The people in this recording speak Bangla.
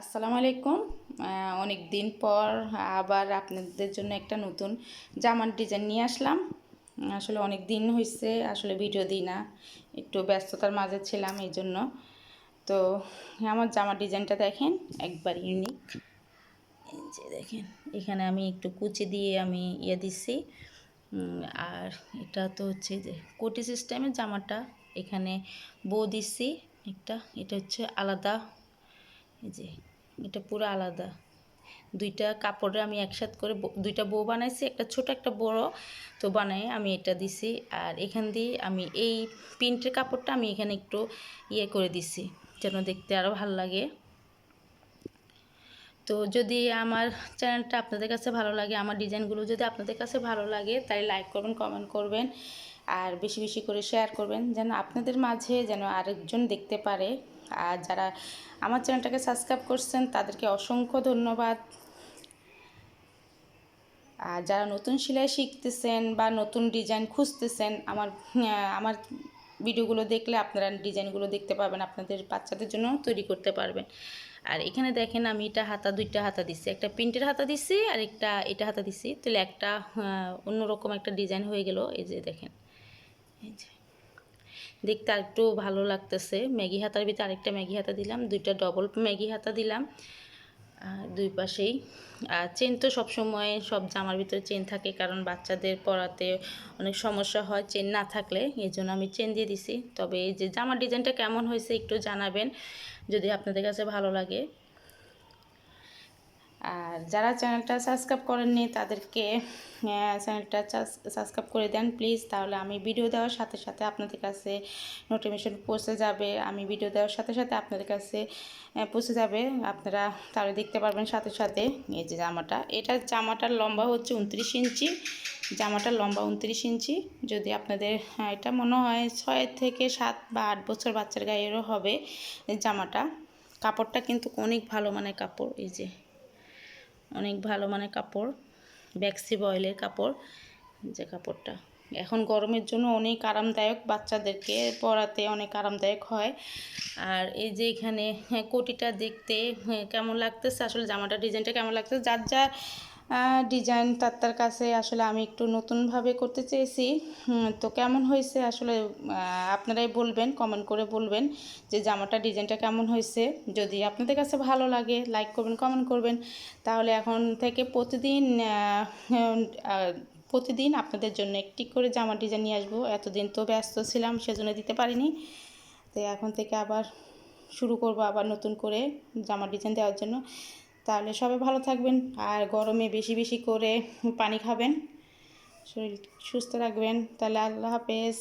আসসালামু আলাইকুম। অনেক দিন পর আবার আপনাদের জন্য একটা নতুন জামার ডিজাইন নিয়ে আসলাম। আসলে অনেক দিন হয়েছে আসলে ভিডিও দিই না। একটু ব্যস্ততার মাঝে ছিলাম এই জন্য। তো আমার জামার ডিজাইনটা দেখেন, একবার ইউনিক যে দেখেন, এখানে আমি একটু কুচি দিয়ে আমি ইয়ে দিচ্ছি আর এটা তো হচ্ছে যে কোটি সিস্টেমের জামাটা। এখানে বো দিচ্ছি একটা, এটা হচ্ছে আলাদা এই যে, এটা পুরো আলাদা। দুইটা কাপড়ে আমি একসাথে করে দুইটা বউ বানাইছি, একটা ছোট, একটা বড়। তো বানাই, আমি এটা দিছি। আর এখান দিয়ে আমি এই প্রিন্টের কাপড়টা আমি এখানে একটু ইয়ে করে দিছি, যেন দেখতে আরও ভালো লাগে। তো যদি আমার চ্যানেলটা আপনাদের কাছে ভালো লাগে, আমার ডিজাইনগুলো যদি আপনাদের কাছে ভালো লাগে তাই লাইক করবেন, কমেন্ট করবেন। আর বেশি বেশি করে শেয়ার করবেন, যেন আপনাদের মাঝে যেন আরেকজন দেখতে পারে। আর যারা আমার চ্যানেলটাকে সাবস্ক্রাইব করছেন, তাদেরকে অসংখ্য ধন্যবাদ। আর যারা নতুন সেলাই শিখতেছেন বা নতুন ডিজাইন খুঁজতেছেন, আমার আমার ভিডিওগুলো দেখলে আপনারা ডিজাইনগুলো দেখতে পাবেন, আপনাদের বাচ্চাদের জন্য তৈরি করতে পারবেন। আর এখানে দেখেন আমি এটা হাতা, দুইটা হাতা দিচ্ছি একটা প্রিন্টের হাতা দিচ্ছি আর একটা এটা হাতা দিচ্ছি তাহলে একটা অন্যরকম একটা ডিজাইন হয়ে গেল। এই যে দেখেন। দেখতে আরেকটু ভালো লাগতেছে। ম্যাগি হাতার ভিতরে আরেকটা ম্যাগি হাতা দিলাম, দুইটা ডবল ম্যাগি হাতা দিলাম দুই পাশেই। আর চেন তো সবসময় সব জামার ভিতরে চেন থাকে, কারণ বাচ্চাদের পরাতে অনেক সমস্যা হয় চেন না থাকলে, এই জন্য আমি চেন দিয়ে দিছি। তবে এই যে জামার ডিজাইনটা কেমন হয়েছে একটু জানাবেন, যদি আপনাদের কাছে ভালো লাগে। আর যারা চ্যানেলটা সাবস্ক্রাইব করেননি তাদেরকে চ্যানেলটা সাবস্ক্রাইব করে দেন প্লিজ। তাহলে আমি ভিডিও দেওয়ার সাথে সাথে আপনাদের কাছে নোটিফিকেশন পৌঁছে যাবে। আমি ভিডিও দেওয়ার সাথে সাথে আপনাদের কাছে পৌঁছে যাবে। আপনারা তাহলে দেখতে পারবেন সাথে সাথে এই যে জামাটা। এটা জামাটার লম্বা হচ্ছে উনত্রিশ ইঞ্চি। জামাটার লম্বা উনত্রিশ ইঞ্চি। যদি আপনাদের হ্যাঁ, এটা মনে হয় ছয় থেকে সাত বা আট বছর বাচ্চার গায়েরও হবে জামাটা। কাপড়টা কিন্তু অনেক ভালো মানে কাপড় এই যে। অনেক ভালো মানে কাপড় ব্যাক্সি বয়েলের কাপড় যে কাপড়টা। এখন গরমের জন্য অনেক আরামদায়ক বাচ্চাদেরকে পরাতে অনেক আরামদায়ক হয়। আর এই যে এখানে হ্যাঁ, কোটিটা দেখতে হ্যাঁ, কেমন লাগতেছে? আসলে জামাটা ডিজাইনটা কেমন লাগতেছে? যার যার ডিজাইন তার তার কাছে আসলে আমি একটু নতুনভাবে করতে চেয়েছি। তো কেমন হয়েছে আসলে আপনারাই বলবেন কমেন্ট করে বলবেন যে জামাটা ডিজাইনটা কেমন হয়েছে। যদি আপনাদের কাছে ভালো লাগে লাইক করবেন কমেন্ট করবেন। তাহলে এখন থেকে প্রতিদিন প্রতিদিন আপনাদের জন্য একটি করে জামা ডিজাইন নিয়ে আসব। এতদিন তো ব্যস্ত ছিলাম, সেজন্য দিতে পারিনি। তো এখন থেকে আবার শুরু করব আবার নতুন করে জামা ডিজাইন দেওয়ার জন্য। তাহলে সবাই ভালো থাকবেন আর গরমে বেশি বেশি করে পানি খাবেন। শরীর সুস্থ রাখবেন। তাহলে আল্লাহ হাফেজ।